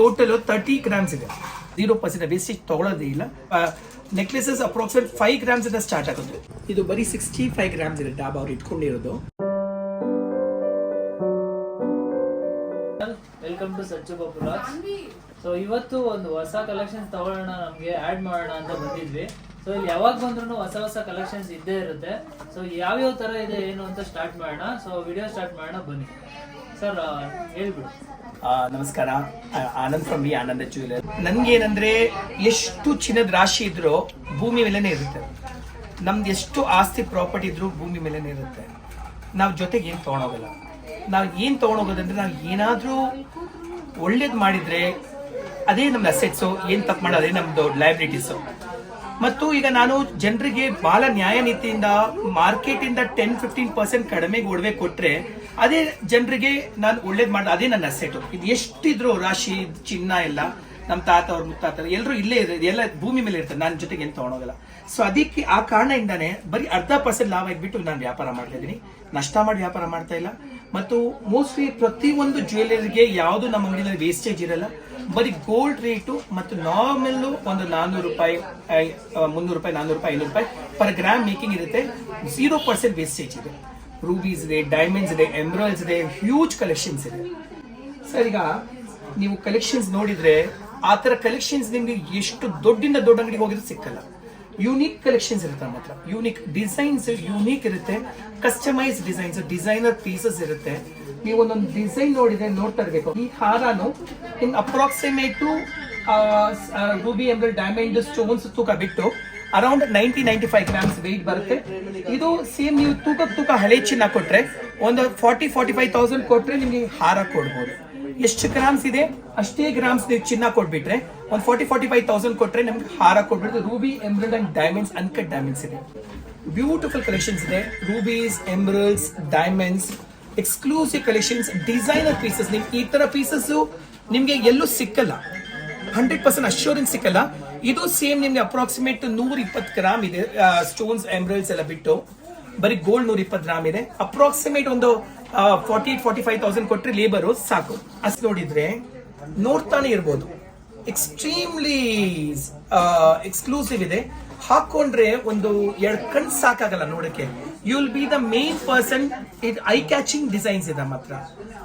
Total thirty grams ಇದೆ. Zero percent wastage ತಗೊಳ್ಳೋದೇ ಇಲ್ಲ. ನೆಕ್ಲೆಸಸ್ ಅಪ್ರಾಕ್ಸಿಮೇಟ್ ಫೈವ್ ಗ್ರಾಮ್ಸ್ ಇಂದ ಸ್ಟಾರ್ಟ್ ಆಗುತ್ತೆ. ಇದು ಬರೀ ಸಿಕ್ಸ್ಟಿ ಫೈವ್ ಗ್ರಾಮ್ಸ್ ಇದೆ ಡಾಬಾ ಅವ್ರು ಇಟ್ಕೊಂಡಿರೋದು. ವೆಲ್ಕಮ್ ಟು ಸಚ್ಚು ಸೊ ಇವತ್ತು ಒಂದು ಹೊಸ ಕಲೆಕ್ಷನ್ಸ್ ತಗೊಳ್ಳೋಣ, ನಮಗೆ ಆ್ಯಡ್ ಮಾಡೋಣ ಅಂತ ಬಂದಿದ್ವಿ. ಸೊ ಇಲ್ಲಿ ಯಾವಾಗ ಬಂದ್ರೂ ಹೊಸ ಹೊಸ ಕಲೆಕ್ಷನ್ಸ್ ಇದ್ದೇ ಇರುತ್ತೆ. ಸೊ ಯಾವ್ಯಾವ ತರ ಇದೆ, ಏನು ಅಂತ ಸ್ಟಾರ್ಟ್ ಮಾಡೋಣ. ಸೊ ವಿಡಿಯೋ ಸ್ಟಾರ್ಟ್ ಮಾಡೋಣ, ಬನ್ನಿ. ಸರ್ ಹೇಳ್ಬಿಡು. ನಮಸ್ಕಾರ. Anand from B Ananda jeweller ನನ್ಗೇನಂದ್ರೆ ಎಷ್ಟು ಚಿನ್ನದ ರಾಶಿ ಇದ್ರೂ ಭೂಮಿ ಮೇಲೇ ಇರುತ್ತೆ. ನಮ್ದು ಎಷ್ಟು ಆಸ್ತಿ ಪ್ರಾಪರ್ಟಿ ಇದ್ರೂ ಭೂಮಿ ಮೇಲೇ ಇರುತ್ತೆ. ನಾವು ಜೊತೆಗೆ ಏನು ತೊಗೊಂಡೋಗಲ್ಲ. ನಾವು ಏನು ತೊಗೊಂಡೋಗೋದಂದ್ರೆ ನಾವು ಏನಾದರೂ ಒಳ್ಳೇದು ಮಾಡಿದ್ರೆ ಅದೇ ನಮ್ಮ ಅಸೆಟ್ಸು ಏನು ತಪ್ಪು ಮಾಡೋದು ಅದೇ ನಮ್ಮದು ಲೈಬ್ರಿಟೀಸು ಮತ್ತು ಈಗ ನಾನು ಜನರಿಗೆ ಬಹಳ ನ್ಯಾಯ ನೀತಿಯಿಂದ ಮಾರ್ಕೆಟ್ ಇಂದ ಟೆನ್ ಫಿಫ್ಟೀನ್ ಪರ್ಸೆಂಟ್ ಕಡಿಮೆಗೆ ಒಡವೆ ಕೊಟ್ರೆ ಅದೇ ಜನರಿಗೆ ನಾನು ಒಳ್ಳೇದು ಮಾಡಿದ, ಅದೇ ನನ್ನ ಅಸೆಟ್ ಇದು ಎಷ್ಟಿದ್ರು ರಾಶಿ, ಚಿನ್ನ ಎಲ್ಲ ನಮ್ಮ ತಾತ ಅವ್ರ ಮುತ್ತಾತ ಎಲ್ಲರೂ ಇಲ್ಲೇ ಇದೆ, ಎಲ್ಲ ಭೂಮಿ ಮೇಲೆ ಇರ್ತಾರೆ. ನನ್ನ ಜೊತೆಗೆ ಏನು ತಗೊಂಡೋಗಲ್ಲ ಸೊ ಅದಕ್ಕೆ ಆ ಕಾರಣದಿಂದಾನೆ ಬರೀ ಅರ್ಧ ಪರ್ಸೆಂಟ್ ಲಾಭ ಇದ್ಬಿಟ್ಟು ನಾನು ವ್ಯಾಪಾರ ಮಾಡ್ತಾ ಇದ್ದೀನಿ. ನಷ್ಟ ಮಾಡಿ ವ್ಯಾಪಾರ ಮಾಡ್ತಾ ಇಲ್ಲ. ಮತ್ತು ಮೋಸ್ಟ್ಲಿ ಪ್ರತಿಯೊಂದು ಜ್ಯುವೆಲರಿಗೆ ಯಾವುದು ನಮ್ಮ ಅಂಗಡಿಯಲ್ಲಿ ವೇಸ್ಟೇಜ್ ಇರಲ್ಲ. ಬರೀ ಗೋಲ್ಡ್ ರೇಟು ಮತ್ತು ನಾರ್ಮಲ್ಲು ಒಂದು ನಾನ್ನೂರು ರೂಪಾಯಿ ಮುನ್ನೂರು ರೂಪಾಯಿ ನಾನ್ನೂರು ರೂಪಾಯಿ, ಐನೂರು ರೂಪಾಯಿ ಪರ್ ಗ್ರಾಮ್ ಮೇಕಿಂಗ್ ಇರುತ್ತೆ. ಝೀರೋ ಪರ್ಸೆಂಟ್ ವೇಸ್ಟೇಜ್ ಇದೆ. ರೂಬೀಸ್ ಇದೆ ಡೈಮಂಡ್ಸ್ ಇದೆ ಎಂಬ್ರಾಯ್ಡ್ಸ್ ಇದೆ ಹ್ಯೂಜ್ ಕಲೆಕ್ಷನ್ಸ್ ಇದೆ. ಸರ್ ಈಗ ನೀವು ಕಲೆಕ್ಷನ್ಸ್ ನೋಡಿದ್ರೆ ಆ ಥರ ಕಲೆಕ್ಷನ್ಸ್ ನಿಮಗೆ ಎಷ್ಟು ದೊಡ್ಡಿಂದ ದೊಡ್ಡ ಅಂಗಡಿಗೆ ಹೋಗಿದ್ರೆ ಸಿಕ್ಕಲ್ಲ. ಯೂನಿಕ್ ಕಲೆಕ್ಷನ್ಸ್ ಇರುತ್ತೆ ನಮ್ಮ ಹತ್ರ. ಯೂನಿಕ್ ಡಿಸೈನ್ಸ್ ಯೂನಿಕ್ ಇರುತ್ತೆ. ಕಸ್ಟಮೈಸ್ ಡಿಸೈನ್ಸ್ ಡಿಸೈನರ್ ಪೀಸಸ್ ಇರುತ್ತೆ. ನೀವು ಒಂದೊಂದು ಡಿಸೈನ್ ನೋಡಿದ್ರೆ ನೋಡ್ತಾ ಇರಬೇಕು. ಈ ಹಾರನು ಇನ್ ಅಪ್ರಾಕ್ಸಿಮೇಟು ರೂಬಿ ಎಂಬ್ರಲ್ ಡೈಮಂಡ್ ಸ್ಟೋನ್ಸ್ ತೂಕ ಬಿಟ್ಟು around ninety ninety five grams weight ಬರುತ್ತೆ. ಇದು ಸೇಮ್ ನೀವು ತೂಕ ತೂಕ ಹಳೆ ಚಿನ್ನ ಕೊಟ್ರೆ, ಒಂದು ಫಾರ್ಟಿ ಫಾರ್ಟಿ ಫೈವ್ ತೌಸಂಡ್ ಕೊಟ್ಟರೆ ನಿಮಗೆ ಹಾರ ಕೊಡ್ಬೋದು. ಎಷ್ಟು ಗ್ರಾಮ್ಸ್ ಇದೆ? ಅಷ್ಟೇ ಗ್ರಾಮ್ಸ್ ನೀವು ಚಿನ್ನ ಕೊಟ್ಬಿಟ್ರೆ, ಒಂದು ಫಾರ್ಟಿ ಫಾರ್ಟಿ ಫೈವ್ ತೌಸಂಡ್ ಕೊಟ್ಟರೆ ನಿಮ್ಗೆ ಹಾರ ಕೊಟ್ಬಿಟ್ಟು ruby emerald and diamonds uncut diamonds ಇದೆ. ಬ್ಯೂಟಿಫುಲ್ ಕಲೆಕ್ಷನ್ಸ್ ಇದೆ. Rubies emeralds diamonds exclusive collections designer pieces ನಿಮ್ಗೆ ಈ ತರ ಪೀಸಸ್ ನಿಮಗೆ ಎಲ್ಲೂ ಸಿಕ್ಕಲ್ಲ. ಹಂಡ್ರೆಡ್ ಪರ್ಸೆಂಟ್ ಅಶ್ಯೂರೆನ್ಸ್ ಸಿಕ್ಕಲ್ಲ. ಇದು ಸೇಮ್ ನಿಮ್ಗೆ ಅಪ್ರಾಕ್ಸಿಮೇಟ್ ನೂರ ಇಪ್ಪತ್ತು ಗ್ರಾಮ್ ಇದೆ ಸ್ಟೋನ್ಸ್ ಎಂಬ್ರಲ್ಸ್ ಎಲ್ಲ ಬಿಟ್ಟು ಬರೀ ಗೋಲ್ಡ್ ನೂರ ಇಪ್ಪತ್ತು ಗ್ರಾಮ್ ಇದೆ. ಅಪ್ರಾಕ್ಸಿಮೇಟ್ ಒಂದು ಫಾರ್ಟಿ ಫಾರ್ಟಿ ಫೈವ್ ತೌಸಂಡ್ ಕೊಟ್ಟರೆ ಲೇಬರು ಸಾಕು. ಅಷ್ಟು ನೋಡಿದ್ರೆ ನೋಡ್ತಾನೆ ಇರ್ಬೋದು. ಎಕ್ಸ್ಟ್ರೀಮ್ಲಿ ಎಕ್ಸ್ಕ್ಲೂಸಿವ್ ಇದೆ. ಹಾಕೊಂಡ್ರೆ ಒಂದು ಎರಡು ಕಣ್ ಸಾಕಾಗಲ್ಲ ನೋಡಕ್ಕೆ. You will be the main person it eye catching designs ಇದೆ ನಮ್ಮ ಹತ್ರ.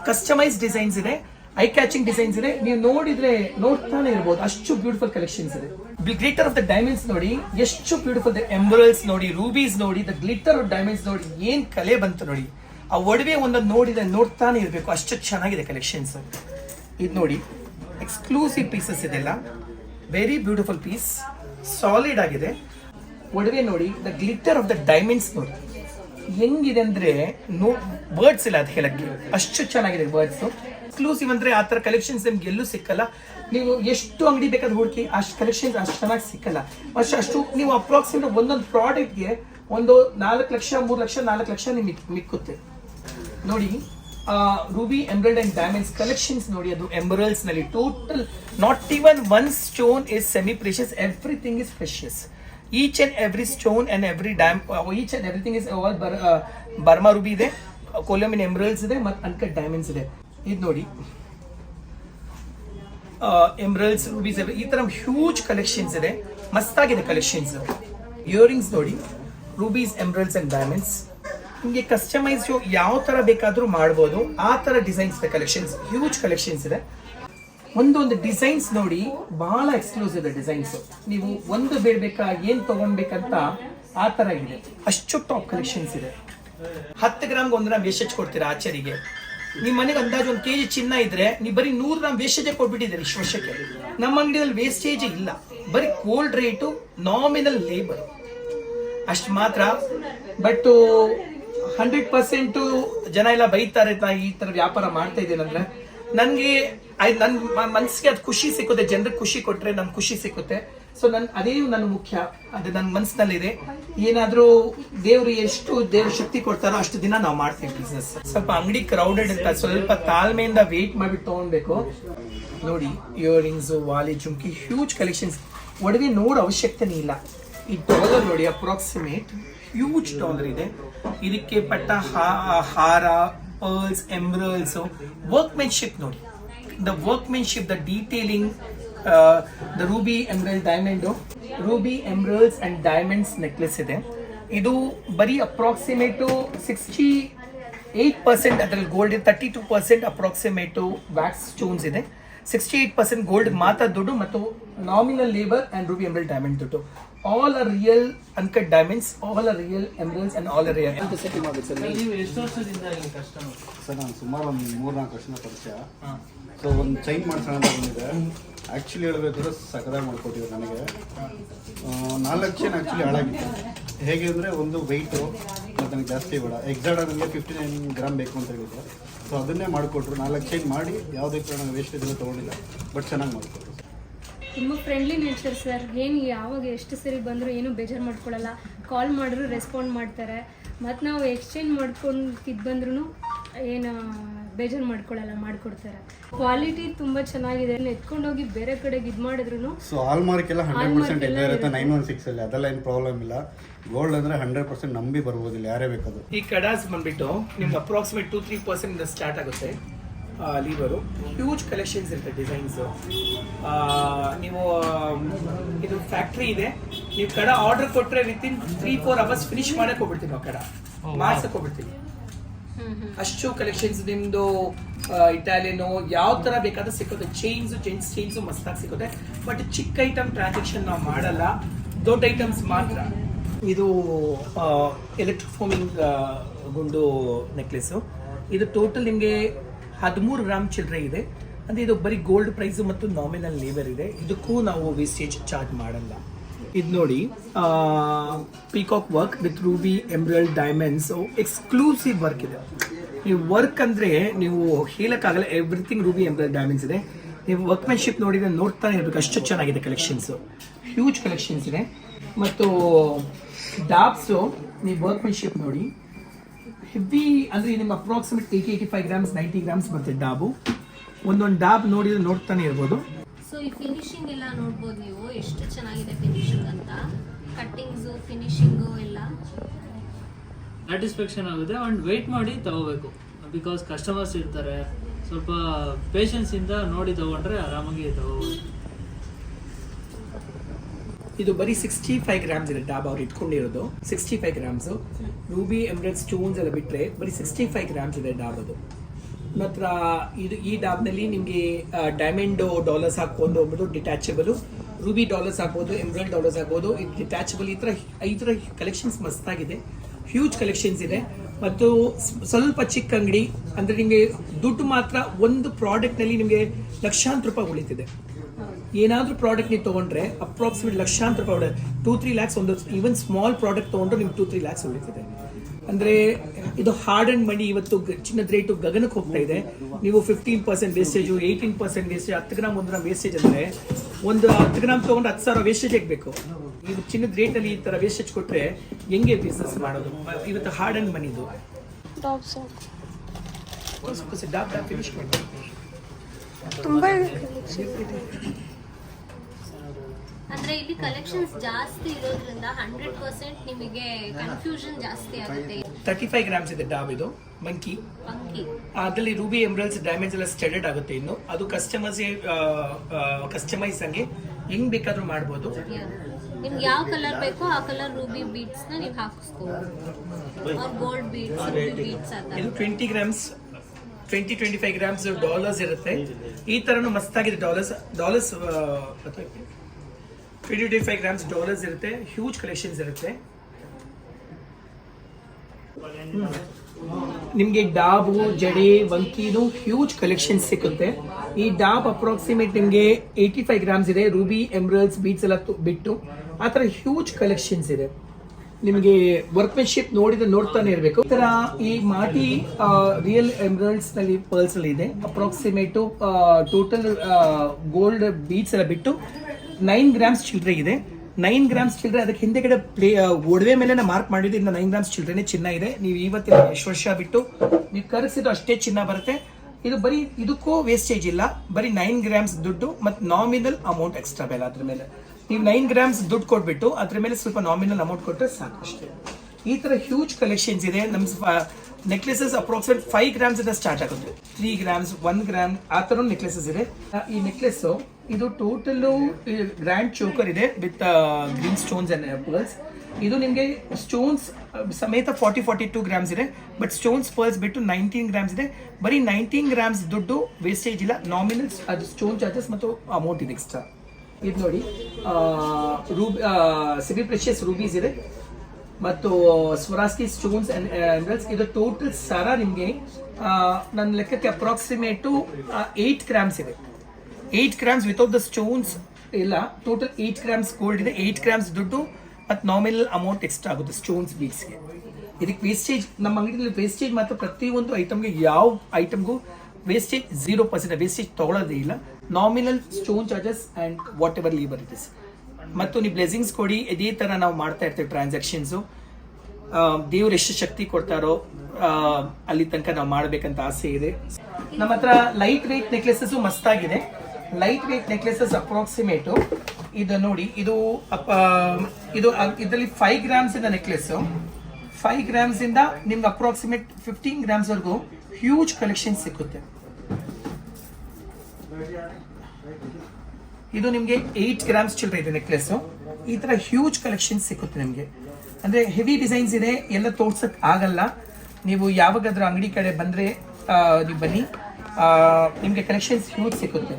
ಕಸ್ಟಮೈಸ್ ಡಿಸೈನ್ಸ್ ಇದೆ. ಐ ಕ್ಯಾಚಿಂಗ್ ಡಿಸೈನ್ಸ್ ಇದೆ. ನೀವು ನೋಡಿದ್ರೆ ನೋಡ್ತಾನೆ ಇರ್ಬೋದು. ಅಷ್ಟು ಬ್ಯೂಟಿಫುಲ್ ಕಲೆಕ್ಷನ್ಸ್ ಇದೆ. ಗ್ಲಿಟರ್ ಆಫ್ ದ ಡೈಮಂಡ್ಸ್ ನೋಡಿ, ಎಷ್ಟು ಬ್ಯೂಟಿಫುಲ್ ಎಂಬ್ರಲ್ಸ್ ನೋಡಿ ರೂಬೀಸ್ ನೋಡಿ ದ ಗ್ಲಿಟರ್ ಆಫ್ ಡೈಮಂಡ್ಸ್ ನೋಡಿ, ಏನ್ ಕಲೆ ಬಂತು ನೋಡಿ. ಆ ಒಡವೆ ಒಂದೊಂದು ನೋಡಿದ್ರೆ ನೋಡ್ತಾನೆ ಇರಬೇಕು. ಅಷ್ಟು ಚೆನ್ನಾಗಿದೆ ಕಲೆಕ್ಷನ್ಸ್ ಇದು ನೋಡಿ ಎಕ್ಸ್ಕ್ಲೂಸಿವ್ ಪೀಸಸ್ ಇದೆಲ್ಲ. ವೆರಿ ಬ್ಯೂಟಿಫುಲ್ ಪೀಸ್ ಸಾಲಿಡ್ ಆಗಿದೆ. ಒಡವೆ ನೋಡಿ the glitter of the diamonds ನೋಡಿ. ಹೆಂಗಿದೆ ಅಂದ್ರೆ, ನೋ ವರ್ಡ್ಸ್ ಇಲ್ಲ ಅದು ಹೇಳಕ್ಕೆ. ಅಷ್ಟು ಚೆನ್ನಾಗಿದೆ ವರ್ಡ್ಸ್ ಎಕ್ಸ್ಕ್ಲೂಸಿವ್ ಅಂದ್ರೆ ಆ ಥರ ಕಲೆಕ್ಷನ್ಸ್ ನಿಮ್ಗೆ ಎಲ್ಲೂ ಸಿಕ್ಕಲ್ಲ. ನೀವು ಎಷ್ಟು ಅಂಗಡಿ ಬೇಕಾದ್ರೆ ಹುಡುಕಿ ಅಷ್ಟು ಕಲೆಕ್ಷನ್ಸ್ ಅಷ್ಟು ಚೆನ್ನಾಗಿ ಸಿಕ್ಕಲ್ಲ. ಅಷ್ಟು ಅಷ್ಟು ನೀವು ಅಪ್ರಾಕ್ಸಿಮೇಟ್ ಒಂದೊಂದು ಪ್ರಾಡಕ್ಟ್ಗೆ ಒಂದು ನಾಲ್ಕು ಲಕ್ಷ, ಮೂರು ಲಕ್ಷ, ನಾಲ್ಕು ಲಕ್ಷ ನಿಮಗೆ ಮಿಕ್ಕುತ್ತೆ. ನೋಡಿ ruby emerald and diamonds collections ನೋಡಿ ಅದು ಎಂಬರಲ್ಸ್ನಲ್ಲಿ. Total not even one stone is semi precious everything is precious each and every stone and every damn each and everything is Burma ruby ಇದೆ. ಕೊಲಮಿನ್ ಎಂಬ್ರಲ್ಸ್ ಇದೆ ಮತ್ತು ಅನ್ಕಟ್ ಡೈಮಂಡ್ಸ್ ಇದೆ. ಇದು ನೋಡಿ. ಎಮ್ರಲ್ಸ್ rubies ಈ ಥರ ಹ್ಯೂಜ್ ಕಲೆಕ್ಷನ್ಸ್ ಇದೆ. ಮಸ್ತಾಗಿದೆ ಕಲೆಕ್ಷನ್ಸ್ ಇಯರಿಂಗ್ಸ್ ನೋಡಿ. ರೂಬೀಸ್ ಎಮ್ರಲ್ಸ್ ಅಂಡ್ ಡೈಮಂಡ್ಸ್ ನಿಮಗೆ ಕಸ್ಟಮೈಸ್ ಯಾವ ತರ ಬೇಕಾದ್ರೂ ಮಾಡ್ಬೋದು. ಆ ತರ ಡಿಸೈನ್ಸ್ ಇದೆ ಕಲೆಕ್ಷನ್ಸ್ ಹ್ಯೂಜ್ ಕಲೆಕ್ಷನ್ಸ್ ಇದೆ. ಒಂದೊಂದು ಡಿಸೈನ್ಸ್ ನೋಡಿ, ಬಹಳ ಎಕ್ಸ್ಕ್ಲೂಸಿವ್ ಡಿಸೈನ್ಸ್ ನೀವು ಒಂದು ಬೇಡಬೇಕಾ, ಏನ್ ತೊಗೊಳ್ಬೇಕಂತ ಆ ತರ ಇದೆ. ಅಷ್ಟು ಟಾಪ್ ಕಲೆಕ್ಷನ್ಸ್ ಇದೆ. ಹತ್ತು ಗ್ರಾಮ್ಗೆ ಒಂದು ವೇಸ್ಟೇಜ್ ಕೊಡ್ತೀರಾ ಆಚರಿಗೆ? ನಿಮ್ಮ ಮನೆಗೆ ಅಂದಾಜು ಒಂದು ಕೆಜಿ ಚಿನ್ನ ಇದ್ರೆ ನೀವು ಬರೀ ನೂರು ಗ್ರಾಮ್ ವೇಸ್ಟೇಜ್ ಕೊಟ್ಬಿಟ್ಟಿದ್ದೀರಿ ಇಷ್ಟು ವರ್ಷಕ್ಕೆ. ನಮ್ಮ ಅಂಗಡಿಯಲ್ಲಿ ವೇಸ್ಟೇಜ್ ಇಲ್ಲ. ಬರೀ ಕೋಲ್ಡ್ ರೇಟು ನಾಮಿನಲ್ ಲೇಬರ್ ಅಷ್ಟು ಮಾತ್ರ. ಬಟ್ ಹಂಡ್ರೆಡ್ ಪರ್ಸೆಂಟು ಜನ ಎಲ್ಲ ಬೈತಾರೆ ಈ ತರ ವ್ಯಾಪಾರ ಮಾಡ್ತಾ ಇದ್ದೀನಂದ್ರೆ ನನಗೆ ನನ್ನ ಮನಸ್ಸಿಗೆ ಅದು ಖುಷಿ ಸಿಕ್ಕುತ್ತೆ ಜನರಿಗೆ ಖುಷಿ ಕೊಟ್ಟರೆ ನಮ್ಗೆ ಖುಷಿ ಸಿಕ್ಕುತ್ತೆ. ಸೊ ನನ್, ಅದೇ ನನ್ನ ಮುಖ್ಯ, ಅದು ನನ್ನ ಮನಸ್ಸಿನಲ್ಲಿದೆ ಏನಾದ್ರೂ ದೇವ್ರು ಎಷ್ಟು ದೇವ್ರ ಶಕ್ತಿ ಕೊಡ್ತಾರೋ ಅಷ್ಟು ದಿನ ನಾವು ಮಾಡ್ತೀವಿ ಬಿಸ್ನೆಸ್ ಸ್ವಲ್ಪ ಅಂಗಡಿ ಕ್ರೌಡೆಡ್ ಅಂತ ಸ್ವಲ್ಪ ತಾಳ್ಮೆಯಿಂದ ವೇಟ್ ಮಾಡ್ಬಿಟ್ಟು ತಗೊಳ್ಬೇಕು ನೋಡಿ ಇಯರಿಂಗ್ಸ್ ವಾಲಿ, ಜುಮ್ಕಿ ಹ್ಯೂಜ್ ಕಲೆಕ್ಷನ್ಸ್ ಒಡವೆ ನೋಡೋ ಅವಶ್ಯಕತೆನೇ ಇಲ್ಲ. ಈ ಡಾಲರ್ ನೋಡಿ ಅಪ್ರಾಕ್ಸಿಮೇಟ್ ಹ್ಯೂಜ್ ಡಾಲರ್ ಇದೆ. ಇದಕ್ಕೆ ಪಟ್ಟ ಹಾರ ಪರ್ಲ್ಸ್ ಎಂಬ್ರಲ್ಸ್ ವರ್ಕ್ಮೆನ್ಶಿಪ್ ನೋಡಿ. The workmanship the detailing the ruby emerald diamond ruby emeralds and diamonds necklace ಇದೆ. ಇದು ಬರೀ ಅಪ್ರಾಕ್ಸಿಮೇಟು ಸಿಕ್ಸ್ಟಿ ಏಯ್ಟ್ ಪರ್ಸೆಂಟ್ ಅದರಲ್ಲಿ gold thirty two percent approximate wax stones ಇದೆ. ಸಿಕ್ಸ್ಟಿ ಏಯ್ಟ್ ಪರ್ಸೆಂಟ್ ಗೋಲ್ಡ್ ಮಾತ್ರ ದುಡ್ಡು ಮತ್ತು nominal labour and ruby emerald diamond ದುಡ್ಡು. All are real uncut diamonds all are real emeralds and all are real ಅಂತ set ಮಾಡಬೇಕು sir ನೀವು ಎಷ್ಟು ವರ್ಷದಿಂದ ಇಲ್ಲಿ ಕಸ್ಟಮರ್ ಸರ್ ನಾನು ಸುಮಾರು ಒಂದು ಮೂರ್ನಾಲ್ಕು ವರ್ಷದ ಪರಿಚಯ. ಸೊ ಒಂದು ಚೈನ್ ಮಾಡ್ಸೋಣ ಅಂತ ಬಂದಿದೆ ಆ್ಯಕ್ಚುಲಿ ಹೇಳ್ಬೇಕಾದ್ರೆ ಸಕದಾಗಿ ಮಾಡ್ಕೊಟ್ಟಿದ್ರು ನನಗೆ. ನಾಲ್ಕು ಚೈನ್ ಆ್ಯಕ್ಚುಲಿ ಹಾಳಾಗಿತ್ತು. ಹೇಗೆ ಅಂದರೆ ಒಂದು ವೆಯ್ಟು ಮತ್ತು ನನಗೆ ಜಾಸ್ತಿ ಬೇಡ. ಎಕ್ಸಾಕ್ಟ್ ನನಗೆ ಫಿಫ್ಟಿ ನೈನ್ ಗ್ರಾಮ್ ಬೇಕು ಅಂತ ಹೇಳಿದ್ರು. ಸೊ ಅದನ್ನೇ ಮಾಡಿಕೊಟ್ರು. ನಾಲ್ಕು ಚೈನ್ ಮಾಡಿ ಯಾವುದೇ ಕಾರಣ ವೇಸ್ಟೇಜ್ ಎಲ್ಲ ತೊಗೊಂಡಿಲ್ಲ. ಬಟ್ ಚೆನ್ನಾಗಿ ಮಾಡಿಕೊಟ್ರು. ತುಂಬ ಫ್ರೆಂಡ್ಲಿ ನೇಚರ್ ಸರ್ ಏನು ಯಾವಾಗ ಎಷ್ಟು ಸರಿ ಬಂದರೂ ಏನು ಬೇಜಾರು ಮಾಡ್ಕೊಳ್ಳಲ್ಲ ಕಾಲ್ ಮಾಡಿದ್ರು ರೆಸ್ಪಾಂಡ್ ಮಾಡ್ತಾರೆ. ಮತ್ತು ನಾವು ಎಕ್ಸ್ಚೇಂಜ್ ಮಾಡ್ಕೊಂಡು ಬಂದ್ರೂ ಏನು ಬೇಜಾರು ಮಾಡ್ಕೊಳ್ಳಲ್ಲ ಮಾಡ್ಕೊಡ್ತಾರೆ. ಕ್ವಾಲಿಟಿ ತುಂಬ ಚೆನ್ನಾಗಿದೆ. ಎತ್ಕೊಂಡೋಗಿ ಬೇರೆ ಕಡೆಗೆ ಇದು ಮಾಡಿದ್ರು ಸೊ ಆಲ್ ಮಾರ್ಕ್ ಎಲ್ಲ ಹಂಡ್ರೆಡ್ ಪರ್ಸೆಂಟ್ ಎಲ್ಲ ಇರುತ್ತೆ ನೈನ್ ಒನ್ ಸಿಕ್ಸಲ್ಲಿ ಅದೆಲ್ಲ ಏನು ಪ್ರಾಬ್ಲಮ್ ಇಲ್ಲ. ಗೋಲ್ಡ್ ಅಂದರೆ ಹಂಡ್ರೆಡ್ ಪರ್ಸೆಂಟ್ ನಂಬಿ ಬರ್ಬೋದಿಲ್ಲ ಯಾರೇ ಬೇಕಾದ್ರು ಈ ಕಡಾಸ್ ಬಂದ್ಬಿಟ್ಟು ನಿಮ್ಗೆ approximate two three percent start ಆಗುತ್ತೆ. ಲೀವರು ಹ್ಯೂಜ್ ಕಲೆಕ್ಷನ್ಸ್ ಇರುತ್ತೆ ಡಿಸೈನ್ಸು ನೀವು ಇದು ಫ್ಯಾಕ್ಟ್ರಿ ಇದೆ. ನೀವು ಕಡ ಆರ್ಡರ್ ಕೊಟ್ಟರೆ within three four hours finish ಮಾಡಕ್ಕೆ ಹೋಗ್ಬಿಡ್ತೀವಿ ನಾವು ಕಡ. ಮಾಡ್ಸಕ್ಕೆ ಹೋಗ್ಬಿಡ್ತೀವಿ. ಅಷ್ಟು ಕಲೆಕ್ಷನ್ಸ್ ನಿಮ್ದು ಇಟಾಲಿಯನು ಯಾವ ತರ ಬೇಕಾದ್ರೂ ಸಿಗುತ್ತೆ. ಚೈನ್ಸ್ ಜೆಂಟ್ಸ್ ಚೈನ್ಸ್ ಮಸ್ತಾಗಿ ಸಿಗುತ್ತೆ. ಬಟ್ ಚಿಕ್ಕ ಐಟಮ್ ಟ್ರಾನ್ಸಾಕ್ಷನ್ ನಾವು ಮಾಡಲ್ಲ. ದೊಡ್ಡ ಐಟಮ್ಸ್ ಮಾತ್ರ. ಇದು ಎಲೆಕ್ಟ್ರಿಕ್ ಫೋಮಿಂಗ್ ಗುಂಡು ನೆಕ್ಲೆಸ್ಸು ಇದು ಟೋಟಲ್ ನಿಮಗೆ ಹದಿಮೂರು ಗ್ರಾಮ್ ಚಿಲ್ಲರೆ ಇದೆ. ಅಂದರೆ ಇದು ಬರೀ ಗೋಲ್ಡ್ ಪ್ರೈಸ್ ಮತ್ತು ನಾಮಿನಲ್ ಲೇಬರ್ ಇದೆ. ಇದಕ್ಕೂ ನಾವು ವೇಸ್ಟೇಜ್ ಚಾರ್ಜ್ ಮಾಡಲ್ಲ. ಇದು ನೋಡಿ peacock work with ruby emerald diamonds exclusive work ಇದೆ. ನೀವು ವರ್ಕ್ ಅಂದರೆ ನೀವು ಹೇಳೋಕ್ಕಾಗಲ್ಲ ಎವ್ರಿಥಿಂಗ್ ರೂಬಿ ಎಂಬ್ರಲ್ ಡೈಮಂಡ್ಸ್ ಇದೆ. ನೀವು ವರ್ಕ್ಮೆನ್ಶಿಪ್ ನೋಡಿದ್ರೆ ನೋಡ್ತಾನೆ ಇರಬೇಕು, ಅಷ್ಟು ಚೆನ್ನಾಗಿದೆ ಕಲೆಕ್ಷನ್ಸು ಹ್ಯೂಜ್ ಕಲೆಕ್ಷನ್ಸ್ ಇದೆ. ಮತ್ತು ಡಾಬ್ಸು ನೀವು ವರ್ಕ್ಮೆನ್ಶಿಪ್ ನೋಡಿ. ಹೆವಿ ಅಂದರೆ ನಿಮ್ಮ approximate eighty eighty five grams ninety grams ಬರುತ್ತೆ ಡಾಬು. ಒಂದೊಂದು ಡಾಬ್ ನೋಡಿದ್ರೆ ನೋಡ್ತಾನೆ ಇರ್ಬೋದು. ಸೊ ಈ ಫಿನಿಶಿಂಗ್ ಎಲ್ಲ ನೋಡ್ಬೋದು ನೀವು. ಎಷ್ಟು ಚೆನ್ನಾಗಿದೆ ಫಿನಿಶಿಂಗ್ ಅಂತ. ಕಟ್ಟಿಂಗ್ಸು ಫಿನಿಶಿಂಗು ಎಲ್ಲ. ಸ್ಯಾಟಿಸ್ಫ್ಯಾಕ್ಷನ್ ಆಗುತ್ತೆ. ಆ್ಯಂಡ್ ವೆಯ್ಟ್ ಮಾಡಿ ತಗೋಬೇಕು. ಬಿಕಾಸ್ ಕಸ್ಟಮರ್ಸ್ ಇರ್ತಾರೆ. ಸ್ವಲ್ಪ ಪೇಷನ್ಸಿಂದ ನೋಡಿ ತಗೊಂಡ್ರೆ ಆರಾಮಾಗಿ ತಗೋಬೋದು. ಇದು ಬರೀ ಸಿಕ್ಸ್ಟಿ ಫೈವ್ ಗ್ರಾಮ್ಸ್ ಇದೆ ಡಾಬ್ ಅವ್ರು ಇಟ್ಕೊಂಡಿರೋದು. Sixty five grams ruby emerald stones ಎಲ್ಲ ಬಿಟ್ಟರೆ ಬರೀ ಸಿಕ್ಸ್ಟಿ ಫೈವ್ ಗ್ರಾಮ್ಸ್ ಇದೆ ಡಾಬ್ ಅದು ಮಾತ್ರ ಇದು ಈ ಡಾಬ್ನಲ್ಲಿ ನಿಮಗೆ ಡೈಮಂಡ್ ಡಾಲರ್ಸ್ ಹಾಕ್ಕೊಂಡು ಹೋಗ್ಬೋದು ಡಿಟ್ಯಾಚಬಲು ರೂಬಿ ಡಾಲರ್ಸ್ ಹಾಕ್ಬೋದು ಎಮ್ರಲ್ಡ್ ಡಾಲರ್ಸ್ ಹಾಕ್ಬೋದು. ಇದು ಡಿಟ್ಯಾಚಬಲ್ ಈ ಥರ ಈ ಥರ ಕಲೆಕ್ಷನ್ಸ್ ಮಸ್ತಾಗಿದೆ. ಹ್ಯೂಜ್ ಕಲೆಕ್ಷನ್ಸ್ ಇದೆ. ಮತ್ತು ಸ್ವಲ್ಪ ಚಿಕ್ಕ ಅಂಗಡಿ, ಅಂದರೆ ನಿಮಗೆ ದುಡ್ಡು ಮಾತ್ರ ಒಂದು ಪ್ರಾಡಕ್ಟ್ನಲ್ಲಿ ನಿಮಗೆ ಲಕ್ಷಾಂತರ ರೂಪಾಯಿ ಉಳಿತಿದೆ. ಏನಾದರೂ ಪ್ರಾಡಕ್ಟ್ ನೀವು ತೊಗೊಂಡ್ರೆ ಅಪ್ರಾಕ್ಸಿಮೇಟ್ ಲಕ್ಷಾಂತರ ಪೌಡರ್ ಟೂ ತ್ರೀ ಲ್ಯಾಕ್ಸ್ ಒಂದು ಈವನ್ ಸ್ಮಾಲ್ ಪ್ರಾಡಕ್ಟ್ ತೊಗೊಂಡ್ರೆ ನಿಮ್ಗೆ ಟೂ ತ್ರೀ ಲ್ಯಾಕ್ಸ್ ಉಳಿತದೆ. ಅಂದರೆ ಇದು ಹಾರ್ಡ್ ಅಂಡ್ ಮನಿ ಇವತ್ತು ಚಿನ್ನದ ರೇಟು ಗಗನಕ್ಕೆ ಹೋಗ್ತಾ ಇದೆ. ನೀವು fifteen percent wastage eighteen percent wastage ಹತ್ತು ಗ್ರಾಮ್ ಒಂದು ಗ್ರಾಮ್ ವೇಸ್ಟೇಜ್ ಅಂದರೆ ಒಂದು ಹತ್ತು ಗ್ರಾಮ್ ತೊಗೊಂಡು ಹತ್ತು ಸಾವಿರ ವೇಸ್ಟೇಜ್ ಆಗಬೇಕು. ಇದು ಚಿನ್ನದ ರೇಟಲ್ಲಿ ಈ ಥರ ವೇಸ್ಟೇಜ್ ಕೊಟ್ಟರೆ ಹೆಂಗೆ ಬಿಸ್ನೆಸ್ ಮಾಡೋದು? ಇವತ್ತು ಹಾರ್ಡ್ ಅಂಡ್ ಮನಿದು ಡಾಬ್ ಡಾಬ್ ಫಿನಿಶ್ ಮಾಡಿ ಅಂದ್ರೆ ಇಲ್ಲಿ ಕಲೆಕ್ಷನ್ಸ್ ಜಾಸ್ತಿ ಇರೋದ್ರಿಂದ ಹಂಡ್ರೆಡ್ ಪರ್ಸೆಂಟ್ ನಿಮಗೆ ಕನ್ಫ್ಯೂಷನ್ ಜಾಸ್ತಿ ಆಗುತ್ತೆ. ತರ್ಟಿ ಫೈವ್ ಗ್ರಾಮ್ಸ್ ಇದೆ ಡಾಬ್ ಇದು ಮಂಕಿ. ಅದರಲ್ಲಿ ರೂಬಿ ಎಂಬ್ರಲ್ಸ್ ಡ್ಯಾಮೇಜ್ ಎಲ್ಲ ಸ್ಟೆಡೆಡ್ ಆಗುತ್ತೆ ಇನ್ನು. ಅದು ಕಸ್ಟಮರ್ಸ್ ಕಸ್ಟಮೈಸ್ ಹಂಗೆ ಹೆಂಗ್ ಬೇಕಾದ್ರೂ ಮಾಡ್ಬೋದು. ನಿಮ್ಗೆ ಯಾವ ಕಲರ್ ಬೇಕೋ ಆ ಕಲರ್ ರೂಬಿ ಬೀಟ್ಸ್ನ ನೀವು ಹಾಕಿಸ್ಕೋಬಹುದು ಗೋಲ್ಡ್ ಬೀಟ್ಸ್ ರೂಬಿ ಬೀಟ್ಸ್ ಆ ಇದು twenty grams twenty twenty five grams dollars ಇರುತ್ತೆ. ಈ ಥರನೂ ಮಸ್ತಾಗಿದೆ dollars dollars twenty five grams dollars ಇರುತ್ತೆ ಹ್ಯೂಜ್ ಕಲೆಕ್ಷನ್ಸ್ ಇರುತ್ತೆ. ನಿಮಗೆ ಡಾಬು, ಜಡೆ ವಂಕಿದು ಹ್ಯೂಜ್ ಕಲೆಕ್ಷನ್ ಸಿಗುತ್ತೆ. ಈ ಡಾಬ್ ಅಪ್ರಾಕ್ಸಿಮೇಟ್ ನಿಮಗೆ ಏಯ್ಟಿ ಫೈವ್ ಗ್ರಾಮ್ಸ್ ಇದೆ ರೂಬಿ ಎಮ್ರಲ್ಸ್ ಬೀಟ್ಸ್ ಎಲ್ಲ ಬಿಟ್ಟು ಆ ಥರ ಹ್ಯೂಜ್ ಕಲೆಕ್ಷನ್ಸ್ ಇದೆ. ನಿಮಗೆ ವರ್ಕ್ಮೆನ್ಶಿಪ್ ನೋಡಿದ್ರೆ ನೋಡ್ತಾನೆ ಇರಬೇಕು. ಈ ಥರ ಈ ಮಾಟಿ ರಿಯಲ್ ಎಮ್ರಲ್ಸ್ನಲ್ಲಿ ನಲ್ಲಿ ಪರ್ಲ್ಸ್ ಇದೆ. ಅಪ್ರಾಕ್ಸಿಮೇಟು ಟೋಟಲ್ ಗೋಲ್ಡ್ ಬೀಟ್ಸ್ ಎಲ್ಲ ಬಿಟ್ಟು ನೈನ್ ಗ್ರಾಮ್ಸ್ ಚಿಲ್ಲರೆ ಇದೆ. ನೈನ್ ಗ್ರಾಮ್ಸ್ ಚಿಲ್ಲರೆ ಅದಕ್ಕೆ ಹಿಂದೆಗಡೆ ಪ್ಲೇ ಒಡವೆ ಮೇಲೆ ಮಾರ್ಕ್ ಇನ್ನು ನೈನ್ ಗ್ರಾಮ್ಸ್ ಚಿಲ್ಲರೆನೇ ಚಿನ್ನ ಇದೆ. ನೀವು ಇವತ್ತಿನ ಎಷ್ಟು ವರ್ಷ ಬಿಟ್ಟು ನೀವು ಕರೆಸಿದ್ದು ಅಷ್ಟೇ ಚಿನ್ನ ಬರುತ್ತೆ. ಇದು ಬರೀ ಇದಕ್ಕೂ ವೇಸ್ಟೇಜ್ ಇಲ್ಲ. ಬರೀ ನೈನ್ ಗ್ರಾಮ್ಸ್ ದುಡ್ಡು ಮತ್ತು ನಾಮಿನಲ್ ಅಮೌಂಟ್ ಎಕ್ಸ್ಟ್ರಾ ಬೇಲ ಅದ್ರ ಮೇಲೆ. ನೀವು ನೈನ್ ಗ್ರಾಮ್ಸ್ ದುಡ್ಡು ಕೊಟ್ಬಿಟ್ಟು ಅದ್ರ ಮೇಲೆ ಸ್ವಲ್ಪ ನಾಮಿನಲ್ ಅಮೌಂಟ್ ಕೊಟ್ಟರೆ ಸಾಕು ಅಷ್ಟೇ. ಈ ಥರ ಹ್ಯೂಜ್ ಕಲೆಕ್ಷನ್ಸ್ ಇದೆ. ನಮ್ಮ ನೆಕ್ಲೆಸಸ್ ಅಪ್ರಾಕ್ಸಿಮೇಟ್ ಫೈವ್ ಗ್ರಾಮ್ಸ್ ಇಂದ ಸ್ಟಾರ್ಟ್ ಆಗುತ್ತೆ. ತ್ರೀ ಗ್ರಾಮ್ಸ್ ಒನ್ ಗ್ರಾಮ್ ಆ ಥರ ನೆಕ್ಲೆಸಸ್ ಇದೆ. ಈ ನೆಕ್ಲೆಸ್ ಇದು ಟೋಟಲ್ ಗ್ರ್ಯಾಂಡ್ ಚೋಕರ್ ಇದೆ with green stones and pearls. ಇದು ನಿಮಗೆ ಸ್ಟೋನ್ಸ್ ಸಮೇತ ಫಾರ್ಟಿ ಫಾರ್ಟಿ ಟೂ ಗ್ರಾಮ್ಸ್ ಇದೆ, ಬಟ್ ಸ್ಟೋನ್ಸ್, ಪರ್ಲ್ಸ್ ಬಿಟ್ಟು ನೈನ್ಟೀನ್ ಗ್ರಾಮ್ಸ್ ಇದೆ. ಬರೀ ನೈನ್ಟೀನ್ ಗ್ರಾಮ್ಸ್ ದುಡ್ಡು ವೇಸ್ಟೇಜ್ ಇಲ್ಲ ನಾಮಿನಲ್ಸ್ ಅದು ಸ್ಟೋನ್ ಚಾರ್ಜಸ್ ಮತ್ತು ಅಮೌಂಟ್ ಇದೆ ಎಕ್ಸ್ಟ್ರಾ ಇದು ನೋಡಿ ರೂಬಿ ಸಿಬಿ ಪ್ರೆಷಿಯಸ್ ರೂಬೀಸ್ ಇದೆ. ಮತ್ತು, ಸ್ವರಾಸ್ಕಿ ಸ್ಟೋನ್ಸ್ ಅಂಡ್ ಇದು ಟೋಟಲ್ ಸರ ನಿಮಗೆ ನನ್ನ ಲೆಕ್ಕಕ್ಕೆ ಅಪ್ರಾಕ್ಸಿಮೇಟು ಏಯ್ಟ್ ಗ್ರಾಮ್ಸ್ ಇದೆ. Eight grams without the stones ಇಲ್ಲ ಟೋಟಲ್ ಏಯ್ಟ್ ಗ್ರಾಮ್ಸ್ ಗೋಲ್ಡ್ ಇದೆ ಏಯ್ಟ್ ಗ್ರಾಮ್ಸ್ ದುಡ್ಡು ಮತ್ತು ನಾಮಿನಲ್ ಅಮೌಂಟ್ ಎಕ್ಸ್ಟ್ರಾ ಆಗುತ್ತೆ ಸ್ಟೋನ್ಸ್ ಬೀಡ್ಸ್ಗೆ ಇದಕ್ಕೆ ವೇಸ್ಟೇಜ್ ನಮ್ಮ ಅಂಗಡಿಯಲ್ಲಿ ವೇಸ್ಟೇಜ್ ಮಾತ್ರ ಪ್ರತಿಯೊಂದು ಐಟಮ್ಗೆ ಯಾವ ಐಟಮ್ಗೂ ವೇಸ್ಟೇಜ್ ಝೀರೋ ಪರ್ಸೆಂಟ್ ವೇಸ್ಟೇಜ್ ತೊಗೊಳ್ಳೋದೇ ಇಲ್ಲ. Nominal stone charges and whatever labour it ಮತ್ತು ನೀವು ಬ್ಲೆಸಿಂಗ್ಸ್ ಕೊಡಿ, ಇದೇ ಥರ ನಾವು ಮಾಡ್ತಾ ಇರ್ತೀವಿ ಟ್ರಾನ್ಸಾಕ್ಷನ್ಸು ದೇವ್ರು ಎಷ್ಟು ಶಕ್ತಿ ಕೊಡ್ತಾರೋ ಅಲ್ಲಿ ತನಕ ನಾವು ಮಾಡಬೇಕಂತ ಆಸೆ ಇದೆ. ನಮ್ಮ ಹತ್ರ ಲೈಟ್ ವೆಯ್ಟ್ ನೆಕ್ಲೆಸಸ್ಸು ಮಸ್ತಾಗಿದೆ ಲೈಟ್ ವೇಟ್ ನೆಕ್ಲೆಸಸ್ ಅಪ್ರಾಕ್ಸಿಮೇಟು ಇದು ನೋಡಿ, ಇದು ಇದು ಇದರಲ್ಲಿ ಫೈವ್ ಗ್ರಾಮ್ಸ್ ಇಂದ ನೆಕ್ಲೆಸ್ ಫೈವ್ ಗ್ರಾಮ್ಸ್ ಇಂದ ನಿಮ್ಗೆ ಅಪ್ರಾಕ್ಸಿಮೇಟ್ ಫಿಫ್ಟೀನ್ ಗ್ರಾಮ್ಸ್ ವರೆಗೂ ಹ್ಯೂಜ್ ಕಲೆಕ್ಷನ್ ಸಿಕ್ಕುತ್ತೆ. ಇದು ನಿಮಗೆ ಏಯ್ಟ್ ಗ್ರಾಮ್ಸ್ ಚಿಲ್ಲರೆ ಇದೆ ನೆಕ್ಲೆಸ್ ಈ ಥರ ಹ್ಯೂಜ್ ಕಲೆಕ್ಷನ್ ಸಿಕ್ಕುತ್ತೆ ನಿಮಗೆ. ಅಂದರೆ ಹೆವಿ ಡಿಸೈನ್ಸ್ ಇದೆ, ಎಲ್ಲ ತೋರ್ಸಕ್ ಆಗಲ್ಲ. ನೀವು ಯಾವಾಗಾದ್ರೂ ಅಂಗಡಿ ಕಡೆ ಬಂದರೆ ನೀವು ಬನ್ನಿ. ನಿಮ್ಗೆ ಕಲೆಕ್ಷನ್ಸ್ ಹ್ಯೂಜ್ ಸಿಕ್ಕುತ್ತೆ.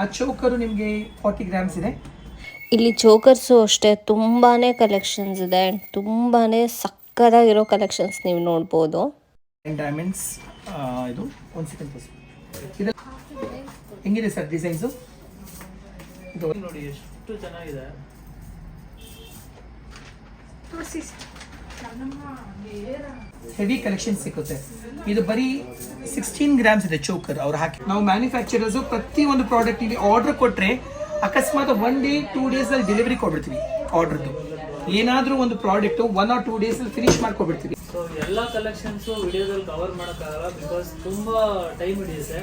ಆ ಚೋಕರು ನಿಮಗೆ ಫಾರ್ಟಿ ಗ್ರಾಮ್ಸ್ ಇದೆ. ಇಲ್ಲಿ ಚೋಕರ್ಸು ಅಷ್ಟೇ ತುಂಬಾ ಕಲೆಕ್ಷನ್ಸ್ ಇದೆ ಆ್ಯಂಡ್ ತುಂಬಾ ಸಕ್ಕದಾಗಿರೋ ಕಲೆಕ್ಷನ್ಸ್ ನೀವು ನೋಡ್ಬೋದು. ಡೈಮಂಡ್ಸ್ ಇದು ಒಂದು ಸೆಕೆಂಡ್ ಇದು ಹೆಂಗಿದೆ ಸರ್ ಡಿಸೈನ್ಸು ಇದು ನೋಡಿ ಎಷ್ಟು ಚೆನ್ನಾಗಿದೆ. ಹೆವಿ ಕಲೆಕ್ಷನ್ ಸಿಕ್ಕುತ್ತೆ ಇದು ಬರೀ ಸಿಕ್ಸ್ಟೀನ್ ಗ್ರಾಮ್ಸ್ ಇದೆ ಚೋಕರ್ ಅವ್ರು ಹಾಕಿ. ನಾವು ಮ್ಯಾನುಫ್ಯಾಕ್ಚರರ್ಸ್ ಪ್ರತಿ ಒಂದು ಪ್ರಾಡಕ್ಟ್ ಇಲ್ಲಿ ಆರ್ಡರ್ ಕೊಟ್ಟರೆ ಅಕಸ್ಮಾತ್ ಒನ್ ಡೇ ಟೂ ಡೇಸ್ ಅಲ್ಲಿ ಡೆಲಿವರಿ ಕೊಡ್ಬಿಡ್ತೀವಿ ಆರ್ಡರ್ದು ಏನಾದರೂ ಒಂದು product one or two days ಅಲ್ಲಿ ಫಿನಿಶ್ ಮಾಡ್ಕೊಬಿಡ್ತೀವಿ. ಸೊ ಎಲ್ಲ ಕಲೆಕ್ಷನ್ಸು ವಿಡಿಯೋದಲ್ಲಿ ಕವರ್ ಮಾಡೋಕ್ಕಾಗಲ್ಲ ಬಿಕಾಸ್ ತುಂಬಾ ಟೈಮ್ ಹಿಡಿಯುತ್ತೆ.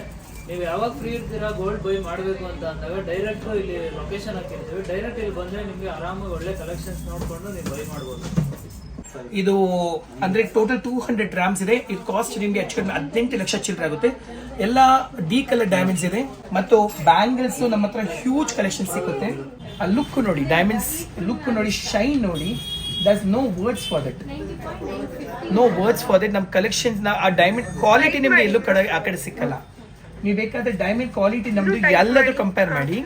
ನೀವು ಯಾವಾಗ ಫ್ರೀ ಇರ್ತೀರಾ ಗೋಲ್ಡ್ ಬೈ ಮಾಡಬೇಕು ಅಂತ ಅಂದಾಗ ಡೈರೆಕ್ಟ್ ಇಲ್ಲಿ ಲೊಕೇಶನ್ ಹಾಕಿರ್ತೀವಿ. ಡೈರೆಕ್ಟ್ ಇಲ್ಲಿ ಬಂದ್ರೆ ನಿಮಗೆ ಆರಾಮಾಗಿ ಒಳ್ಳೆ ಕಲೆಕ್ಷನ್ಸ್ ನೋಡ್ಕೊಂಡು ನೀವು ಬೈ ಮಾಡ್ಬೋದು. ಇದು ಅಂದ್ರೆ ಟೋಟಲ್ ಟೂ ಹಂಡ್ರೆಡ್ ಗ್ರಾಮ್ಸ್ ಇದೆ. ಇದು ಕಾಸ್ಟ್ ನಿಮಗೆ ಹೆಚ್ಚು ಕಡಿಮೆ ಹದಿನೆಂಟು ಲಕ್ಷ ಚಿಲ್ಲರೆ ಆಗುತ್ತೆ. ಎಲ್ಲ ಡಿ ಕಲರ್ ಡೈಮಂಡ್ಸ್ ಇದೆ. ಮತ್ತು ಬ್ಯಾಂಗಲ್ಸ್ ನಮ್ಮ ಹತ್ರ ಹ್ಯೂಜ್ ಕಲೆಕ್ಷನ್ ಸಿಗುತ್ತೆ. ಆ ಲುಕ್ ನೋಡಿ ಡೈಮಂಡ್ಸ್ ಲುಕ್ ನೋಡಿ ಶೈನ್ ನೋಡಿ. Thus no words for that no words for that ನಮ್ಮ ಕಲೆಕ್ಷನ್ಸ್ ಆ ಡೈಮಂಡ್ ಕ್ವಾಲಿಟಿ ನಿಮಗೆ ಎಲ್ಲೂ ಕಡೆ, ಆ ಕಡೆ ಸಿಕ್ಕಲ್ಲ. ನೀವು ಬೇಕಾದ್ರೆ ಡೈಮಂಡ್ ಕ್ವಾಲಿಟಿ ನಮ್ಮದು ಎಲ್ಲದೂ ಕಂಪೇರ್ ಮಾಡಿ.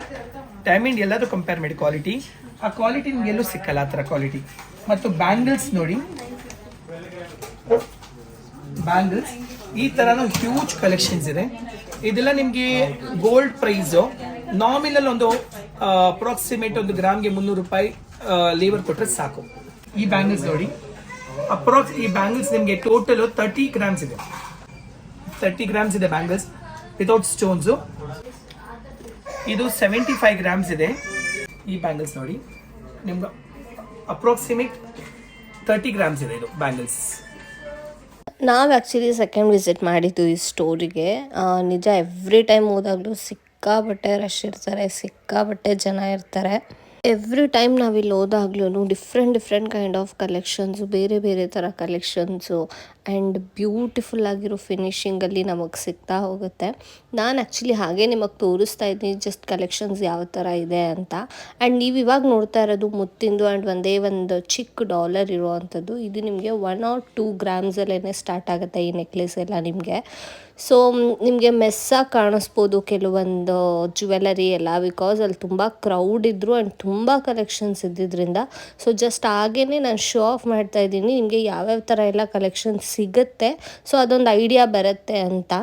ಡೈಮಂಡ್ ಎಲ್ಲದೂ ಕಂಪೇರ್ ಮಾಡಿ ಕ್ವಾಲಿಟಿ ಆ ಕ್ವಾಲಿಟಿ ನಿಮ್ಗೆ ಎಲ್ಲೂ ಸಿಕ್ಕಲ್ಲ, ಆ ಥರ ಕ್ವಾಲಿಟಿ ಮತ್ತು ಬ್ಯಾಂಗಲ್ಸ್ ನೋಡಿ. ಬ್ಯಾಂಗಲ್ಸ್ ಈ ಥರನೂ ಹ್ಯೂಜ್ ಕಲೆಕ್ಷನ್ಸ್ ಇದೆ. ಇದೆಲ್ಲ ನಿಮಗೆ ಗೋಲ್ಡ್ ಪ್ರೈಸು ನಾಮಿನಲ್ ಒಂದು ಅಪ್ರಾಕ್ಸಿಮೇಟ್ ಒಂದು ಗ್ರಾಮ್ಗೆ ಮುನ್ನೂರು ರೂಪಾಯಿ ಲೇಬರ್ ಕೊಟ್ಟರೆ ಸಾಕು. ಈ ಬ್ಯಾಂಗಲ್ಸ್ ನೋಡಿ. ಅಪ್ರಾಕ್ಸ್ ಈ ಬ್ಯಾಂಗಲ್ಸ್ ನಿಮಗೆ ಟೋಟಲ್ ತರ್ಟಿ ಗ್ರಾಮ್ಸ್ ಇದೆ. ತರ್ಟಿ ಗ್ರಾಮ್ಸ್ ಇದೆ ಬ್ಯಾಂಗಲ್ಸ್ ವಿತೌಟ್ ಸ್ಟೋನ್ಸು ಇದು ಸೆವೆಂಟಿ ಫೈವ್ ಗ್ರಾಮ್ಸ್ ಇದೆ. ಈ ಬ್ಯಾಂಗಲ್ಸ್ ನೋಡಿ. ನಿಮ್ಗೆ ಅಪ್ರಾಕ್ಸಿಮೇಟ್ ತರ್ಟಿ ಗ್ರಾಮ್ಸ್ ಇದೆ ಇದು ಬ್ಯಾಂಗಲ್ಸ್ ನಾವು ಆ್ಯಕ್ಚುಲಿ ಸೆಕೆಂಡ್ ವಿಸಿಟ್ ಮಾಡಿದ್ದು ಈ ಸ್ಟೋರಿಗೆ ನಿಜ ಎವ್ರಿ ಟೈಮ್ ಹೋದಾಗಲೂ ಸಿಕ್ಕಾಬಟ್ಟೆ ರಶ್ ಇರ್ತಾರೆ ಸಿಕ್ಕಾಬಟ್ಟೆ ಜನ ಇರ್ತಾರೆ. ಎವ್ರಿ ಟೈಮ್ ನಾವಿಲ್ಲಿ ಹೋದಾಗ್ಲೂ different different kind of collections ಬೇರೆ ಬೇರೆ ಥರ ಕಲೆಕ್ಷನ್ಸು ಆ್ಯಂಡ್ ಬ್ಯೂಟಿಫುಲ್ ಆಗಿರೋ ಫಿನಿಷಿಂಗಲ್ಲಿ ನಮಗೆ ಸಿಗ್ತಾ ಹೋಗುತ್ತೆ. ನಾನು ಆ್ಯಕ್ಚುಲಿ ಹಾಗೆ ನಿಮಗೆ ತೋರಿಸ್ತಾ ಇದ್ದೀನಿ, ಜಸ್ಟ್ ಕಲೆಕ್ಷನ್ಸ್ ಯಾವ ಥರ ಇದೆ ಅಂತ. ಆ್ಯಂಡ್ ನೀವು ಇವಾಗ ನೋಡ್ತಾ ಇರೋದು ಮುತ್ತಿಂದು ಆ್ಯಂಡ್ ಒಂದೇ ಒಂದು ಚಿಕ್ಕ ಡಾಲರ್ ಇರುವಂಥದ್ದು. ಇದು ನಿಮಗೆ ಒನ್ ಆರ್ ಟೂ ಗ್ರಾಮ್ಸಲ್ಲೇ ಸ್ಟಾರ್ಟ್ ಆಗುತ್ತೆ ಈ ನೆಕ್ಲೆಸ್ ಎಲ್ಲ ನಿಮಗೆ. ಸೊ, ನಿಮಗೆ ಮೆಸ್ಸಾಗಿ ಕಾಣಿಸ್ಬೋದು ಕೆಲವೊಂದು ಜ್ಯುವೆಲರಿ ಎಲ್ಲ ಬಿಕಾಸ್ ಅಲ್ಲಿ ತುಂಬ ಕ್ರೌಡ್ ಇದ್ದರು ಆ್ಯಂಡ್ ತುಂಬ ಕಲೆಕ್ಷನ್ಸ್ ಇದ್ದಿದ್ದರಿಂದ ಸೊ, ಜಸ್ಟ್ ಹಾಗೇ ನಾನು ಶೋ ಆಫ್ ಮಾಡ್ತಾ ಇದ್ದೀನಿ. ನಿಮಗೆ ಯಾವ್ಯಾವ ಥರ ಎಲ್ಲ ಕಲೆಕ್ಷನ್ಸ್ ಸಿಗುತ್ತೆ. ಸೊ ಅದೊಂದು ಐಡಿಯಾ ಬರುತ್ತೆ ಅಂತ.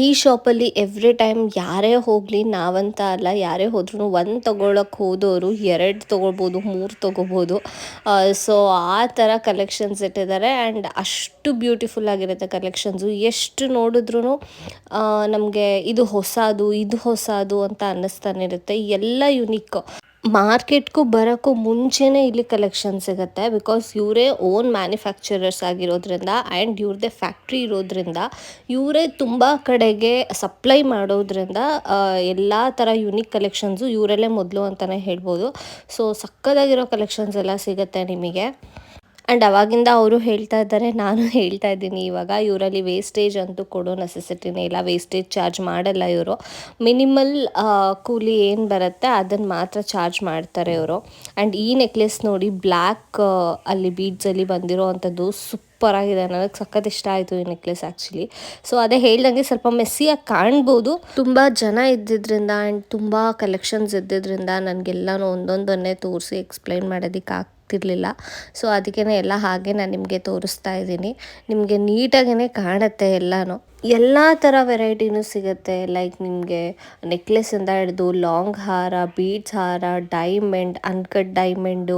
ಈ ಶಾಪಲ್ಲಿ ಎವ್ರಿ ಟೈಮ್ ಯಾರೇ ಹೋಗಲಿ, ನಾವಂತ ಅಲ್ಲ, ಯಾರೇ ಹೋದ್ರೂ ಒಂದು ತೊಗೊಳಕ್ಕೆ ಹೋದವರು ಎರಡು ತೊಗೊಳ್ಬೋದು, ಮೂರು ತೊಗೋಬೋದು ಸೊ ಆ ಥರ ಕಲೆಕ್ಷನ್ಸ್ ಇಟ್ಟಿದ್ದಾರೆ. ಆ್ಯಂಡ್ ಅಷ್ಟು ಬ್ಯೂಟಿಫುಲ್ ಆಗಿರುತ್ತೆ ಕಲೆಕ್ಷನ್ಸು ಎಷ್ಟು ನೋಡಿದ್ರೂ ನಮಗೆ ಇದು ಹೊಸದು ಇದು ಹೊಸದು ಅಂತ ಅನ್ನಿಸ್ತಾನೆ ಇರುತ್ತೆ. ಎಲ್ಲ ಯುನಿಕ್ ಮಾರ್ಕೆಟ್ಗೂ ಬರೋಕ್ಕೂ ಮುಂಚೆನೇ ಇಲ್ಲಿ ಕಲೆಕ್ಷನ್ ಸಿಗುತ್ತೆ ಬಿಕಾಸ್ ಇವರೇ ಓನ್ ಮ್ಯಾನುಫ್ಯಾಕ್ಚರರ್ಸ್ ಆಗಿರೋದ್ರಿಂದ ಆ್ಯಂಡ್ ಇವ್ರದ್ದೇ ಫ್ಯಾಕ್ಟ್ರಿ ಇರೋದ್ರಿಂದ ಇವರೇ ತುಂಬ ಕಡೆಗೆ ಸಪ್ಲೈ ಮಾಡೋದ್ರಿಂದ ಎಲ್ಲ ಥರ ಯುನೀಕ್ ಕಲೆಕ್ಷನ್ಸು ಇವರಲ್ಲೇ ಮೊದಲು ಅಂತಲೇ ಹೇಳ್ಬೋದು. ಸೊ ಸಕ್ಕದಾಗಿರೋ ಕಲೆಕ್ಷನ್ಸ್ ಎಲ್ಲ ಸಿಗುತ್ತೆ ನಿಮಗೆ. ಆ್ಯಂಡ್ ಅವಾಗಿಂದ ಅವರು ಹೇಳ್ತಾ ಇದ್ದಾರೆ, ನಾನು ಹೇಳ್ತಾ ಇದ್ದೀನಿ, ಇವಾಗ ಇವರಲ್ಲಿ ವೇಸ್ಟೇಜ್ ಅಂತೂ ಕೊಡೋ ನೆಸೆಸಿಟಿನೇ ಇಲ್ಲ ವೇಸ್ಟೇಜ್ ಚಾರ್ಜ್ ಮಾಡಲ್ಲ ಇವರು. ಮಿನಿಮಲ್ ಕೂಲಿ ಏನು ಬರುತ್ತೆ ಅದನ್ನು ಮಾತ್ರ ಚಾರ್ಜ್ ಮಾಡ್ತಾರೆ ಇವರು. ಆ್ಯಂಡ್ ಈ ನೆಕ್ಲೆಸ್ ನೋಡಿ ಬ್ಲ್ಯಾಕ್ ಅಲ್ಲಿ ಬೀಡ್ಸಲ್ಲಿ ಬಂದಿರೋ ಅಂಥದ್ದು ಸೂಪರ್ ಆಗಿದೆ. ನನಗೆ ಸಖತ್ ಇಷ್ಟ ಆಯಿತು ಈ ನೆಕ್ಲೆಸ್ ಆ್ಯಕ್ಚುಲಿ ಸೊ ಅದೇ ಹೇಳ್ದಂಗೆ ಸ್ವಲ್ಪ ಮೆಸ್ಸಿಯಾಗಿ ಕಾಣ್ಬೋದು. ತುಂಬ ಜನ ಇದ್ದಿದ್ದರಿಂದ ಆ್ಯಂಡ್ ತುಂಬ ಕಲೆಕ್ಷನ್ಸ್ ಇದ್ದಿದ್ದರಿಂದ ನನಗೆಲ್ಲನೂ ಒಂದೊಂದನ್ನೇ ತೋರಿಸಿ ಎಕ್ಸ್ಪ್ಲೈನ್ ಮಾಡೋದಕ್ಕೆ ಆಗ್ತಿರ್ಲಿಲ್ಲ. ಸೊ ಅದಕ್ಕೇ ಎಲ್ಲ ಹಾಗೆ ನಾನು ನಿಮಗೆ ತೋರಿಸ್ತಾ ಇದ್ದೀನಿ. ನಿಮಗೆ ನೀಟಾಗೇ ಕಾಣುತ್ತೆ ಎಲ್ಲನೂ. ಎಲ್ಲ ಥರ ವೆರೈಟಿನೂ ಸಿಗುತ್ತೆ. ಲೈಕ್ ನಿಮಗೆ ನೆಕ್ಲೆಸಿಂದ ಹಿಡಿದು ಲಾಂಗ್ ಹಾರ ಬೀಡ್ಸ್ ಹಾರ diamond uncut diamond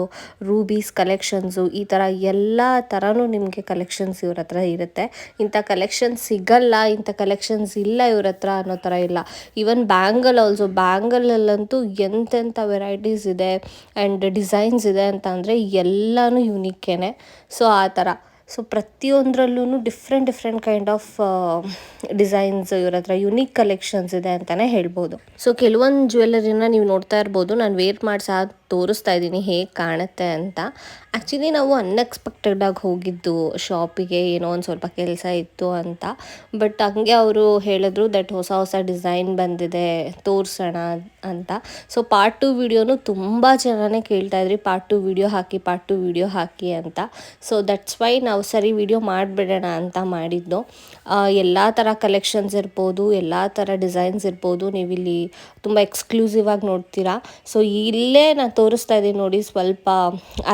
rubies collections ಈ ಥರ ಎಲ್ಲ ಥರನೂ ನಿಮಗೆ ಕಲೆಕ್ಷನ್ಸ್ ಇವ್ರ ಹತ್ರ ಇರುತ್ತೆ. ಇಂಥ ಕಲೆಕ್ಷನ್ಸ್ ಸಿಗಲ್ಲ, ಇಂಥ ಕಲೆಕ್ಷನ್ಸ್ ಇಲ್ಲ ಇವ್ರ ಹತ್ರ ಅನ್ನೋ ಥರ ಇಲ್ಲ. ಈವನ್ ಬ್ಯಾಂಗಲ್ ಆಲ್ಸೋ ಬ್ಯಾಂಗಲಲ್ಲಂತೂ ಎಂತೆಂಥ ವೆರೈಟೀಸ್ ಇದೆ ಆ್ಯಂಡ್ ಡಿಸೈನ್ಸ್ ಇದೆ ಅಂತ ಅಂದರೆ ಎಲ್ಲನೂ ಯುನಿಕ್ಕೇನೆ ಸೊ ಆ ಥರ ಸೊ ಪ್ರತಿಯೊಂದರಲ್ಲೂ different different kind of designs ಇವ್ರ ಹತ್ರ ಯುನೀಕ್ ಕಲೆಕ್ಷನ್ಸ್ ಇದೆ ಅಂತಲೇ ಹೇಳ್ಬೋದು. ಸೊ ಕೆಲವೊಂದು ಜ್ಯುವೆಲ್ಲರಿನ ನೀವು ನೋಡ್ತಾ ಇರ್ಬೋದು. ನಾನು ವೇರ್ ಮಾಡಿ ಸಹ ತೋರಿಸ್ತಾ ಇದ್ದೀನಿ ಹೇಗೆ ಕಾಣುತ್ತೆ ಅಂತ. ಆ್ಯಕ್ಚುಲಿ ನಾವು ಅನ್ಎಕ್ಸ್ಪೆಕ್ಟೆಡಾಗಿ ಹೋಗಿದ್ದು ಶಾಪಿಗೆ ಏನೋ ಒಂದು ಸ್ವಲ್ಪ ಕೆಲಸ ಇತ್ತು ಅಂತ. ಬಟ್ ಹಂಗೆ ಅವರು ಹೇಳಿದ್ರು ದಟ್ ಹೊಸ ಹೊಸ ಡಿಸೈನ್ ಬಂದಿದೆ, ತೋರಿಸೋಣ ಅಂತ. ಸೊ ಪಾರ್ಟ್ ಟು ವಿಡಿಯೋನು ತುಂಬ ಜನನೇ ಕೇಳ್ತಾ ಇದ್ರಿ ಪಾರ್ಟ್ ಟು ವಿಡಿಯೋ ಹಾಕಿ ಪಾರ್ಟ್ ಟು ವಿಡಿಯೋ ಹಾಕಿ ಅಂತ. ಸೊ ದಟ್ಸ್ ವೈ ನಾವು ಸರಿ ವಿಡಿಯೋ ಮಾಡಿಬಿಡೋಣ ಅಂತ ಮಾಡಿದ್ದು. ಎಲ್ಲ ಥರ ಕಲೆಕ್ಷನ್ಸ್ ಇರ್ಬೋದು, ಎಲ್ಲ ಥರ ಡಿಸೈನ್ಸ್ ಇರ್ಬೋದು, ನೀವಿಲ್ಲಿ ತುಂಬ ಎಕ್ಸ್ಕ್ಲೂಸಿವ್ ಆಗಿ ನೋಡ್ತೀರಾ? ಸೊ ಇಲ್ಲೇ ನಾನು ತೋರಿಸ್ತಾ ಇದ್ದೀನಿ ನೋಡಿ ಸ್ವಲ್ಪ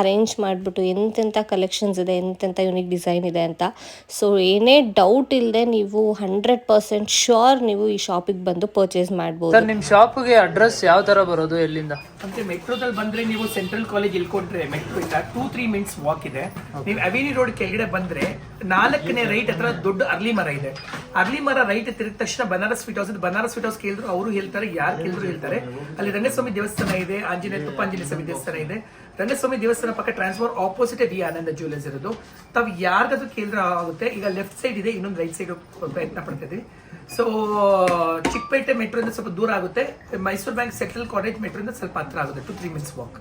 ಅರೇಂಜ್ ಮಾಡಿಬಿಟ್ಟು ಎಂತೆಂಥ ಕಲೆಕ್ಷನ್ಸ್ ಇದೆ ಎಂತೆಂಥ ಯುನಿಕ್ ಡಿಸೈನ್ ಇದೆ ಅಂತ. ಸೊ ಏನೇ ಡೌಟ್ ಇಲ್ಲದೆ ನೀವು ಹಂಡ್ರೆಡ್ ಪರ್ಸೆಂಟ್ ಶ್ಯೂರ್ ನೀವು ಈ ಶಾಪಿಗೆ ಬಂದು ಪರ್ಚೇಸ್ ಮಾಡ್ಬೋದು. ನಿಮ್ಮ ಶಾಪ್ಗೆ ಅಡ್ರೆಸ್ ಯಾವ ತರ ಬರೋದು ಎಲ್ಲಿಂದ? ಅಂದ್ರೆ ಮೆಟ್ರೋದಲ್ಲಿ ಬಂದ್ರೆ ನೀವು ಸೆಂಟ್ರಲ್ ಕಾಲೇಜ್ ಇಳ್ಕೊಂಡ್ರೆ ಮೆಟ್ರೋ ಇಂದ ಟೂ ತ್ರೀ ಮಿನಿಟ್ಸ್ ವಾಕ್ ಇದೆ. ನೀವು ಅವೇನಿ ರೋಡ್ ಕೆಳಗಡೆ ಬಂದ್ರೆ ನಾಲ್ಕನೇ ರೈಟ್ ಹತ್ರ ದೊಡ್ಡ ಅರ್ಲಿ ಮರ ಇದೆ. ಅರ್ಲಿ ಮರ ರೈಟ್ ತಿರುಗಿದ ತಕ್ಷಣ Banaras sweet house Banaras sweet house ಕೇಳಿದ್ರು ಅವರು ಹೇಳ್ತಾರೆ ಯಾರು ಕೇಳಿದ್ರು ಹೇಳ್ತಾರೆ. ಅಲ್ಲಿ ರಂಗಸ್ವಾಮಿ ದೇವಸ್ಥಾನ ಇದೆ ಆಂಜನೇಯ ತುಪ್ಪಾಂಜನೇಯ ಸ್ವಾಮಿ ದೇವಸ್ಥಾನ ಇದೆ. ರಂಗಸ್ವಾಮಿ ದೇವಸ್ಥಾನ ಪಕ್ಕ transfer opposite V Ananda jewellers ಇರೋದು. ತಾವು ಯಾರ್ದು ಕೇಳಿದ್ರೆ ಆಗುತ್ತೆ. ಈಗ ಲೆಫ್ಟ್ ಸೈಡ್ ಇದೆ ಇನ್ನೊಂದು ರೈಟ್ ಸೈಡ್ ಪ್ರಯತ್ನ ಪಡ್ತಾ ಸೊ ಚಿಕ್ಕಪೇಟೆ ಮೆಟ್ರೋ ಇಂದ ಸ್ವಲ್ಪ ದೂರ ಆಗುತ್ತೆ. Mysore bank Central College metro ಇಂದ ಸ್ವಲ್ಪ ಹತ್ರ ಆಗುತ್ತೆ. To three minutes walk